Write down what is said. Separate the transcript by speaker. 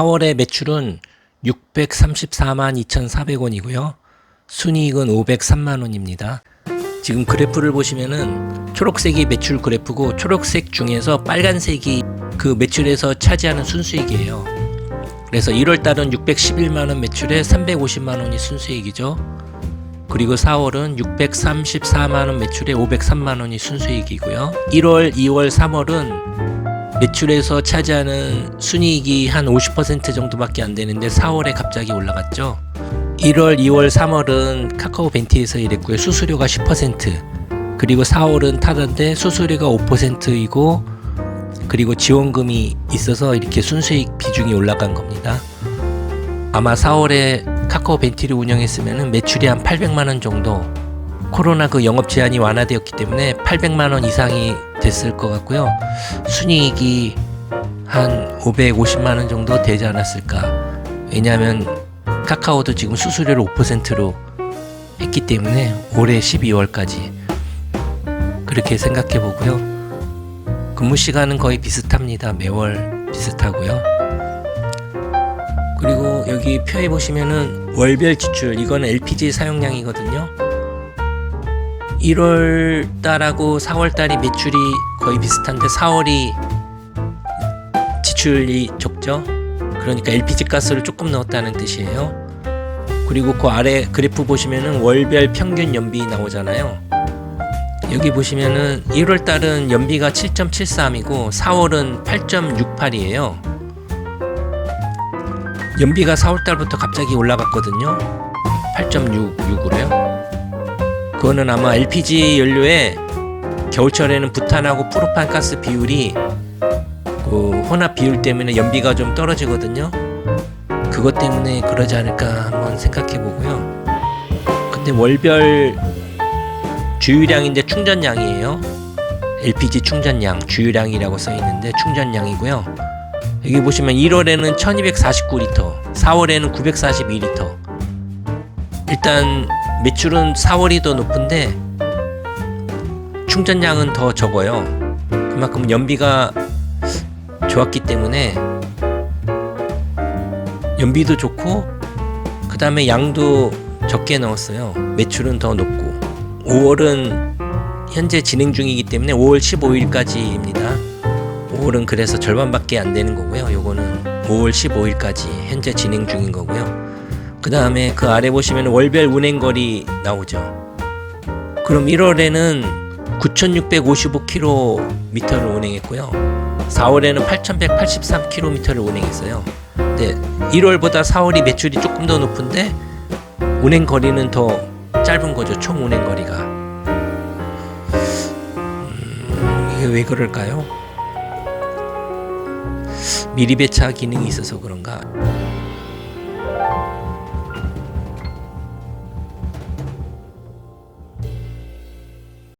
Speaker 1: 4월의 매출은 634만 2,400원이고요. 순이익은 503만 원입니다. 지금 그래프를 보시면은 초록색이 매출 그래프고 초록색 중에서 빨간색이 그 매출에서 차지하는 순수익이에요. 그래서 1월 달은 611만 원 매출에 350만 원이 순수익이죠. 그리고 4월은 634만 원 매출에 503만 원이 순수익이고요. 1월, 2월, 3월은 매출에서 차지하는 순이익이 한 50% 정도밖에 안 되는데 4월에 갑자기 올라갔죠. 1월, 2월, 3월은 카카오 벤티에서 일했고요. 수수료가 10%. 그리고 4월은 타던데 수수료가 5%이고 그리고 지원금이 있어서 이렇게 순수익 비중이 올라간 겁니다. 아마 4월에 카카오 벤티를 운영했으면 매출이 한 800만 원 정도 코로나 그 영업 제한이 완화되었기 때문에 800만 원 이상이 됐을 것 같고요. 순이익이 한 550만 원 정도 되지 않았을까. 왜냐하면 카카오도 지금 수수료를 5%로 했기 때문에 올해 12월까지 그렇게 생각해 보고요. 근무 시간은 거의 비슷합니다. 매월 비슷하고요. 그리고 여기 표에 보시면은 월별 지출 이거는 LPG 사용량이거든요. 1월 달하고 4월 달이 매출이 거의 비슷한데 4월이 지출이 적죠. 그러니까 LPG 가스를 조금 넣었다는 뜻이에요. 그리고 그 아래 그래프 보시면은 월별 평균 연비 나오잖아요. 여기 보시면은 1월 달은 연비가 7.73이고 4월은 8.68이에요. 연비가 4월 달부터 갑자기 올라갔거든요. 8.66으로요. 그거는 아마 LPG 연료에 겨울철에는 부탄하고 프로판 가스 비율이 그 혼합 비율 때문에 연비가 좀 떨어지거든요. 그것 때문에 그러지 않을까 한번 생각해 보고요. 근데 월별 주유량인데 충전량이에요. LPG 충전량, 주유량이라고 써 있는데 충전량이고요. 여기 보시면 1월에는 1249리터, 4월에는 942리터. 일단 매출은 4월이 더 높은데 충전량은 더 적어요. 그만큼 연비가 좋았기 때문에 연비도 좋고 그 다음에 양도 적게 넣었어요. 매출은 더 높고 5월은 현재 진행 중이기 때문에 5월 15일까지입니다. 5월은 그래서 절반밖에 안 되는 거고요. 요거는 5월 15일까지 현재 진행 중인 거고요. 그 다음에 그 아래 보시면 월별 운행거리 나오죠. 그럼 1월에는 9,655km를 운행했고요. 4월에는 8,183km를 운행했어요. 근데 1월보다 4월이 매출이 조금 더 높은데 운행 거리는 더 짧은 거죠. 총 운행 거리가. 음, 이게 왜 그럴까요? 미리 배차 기능이 있어서 그런가?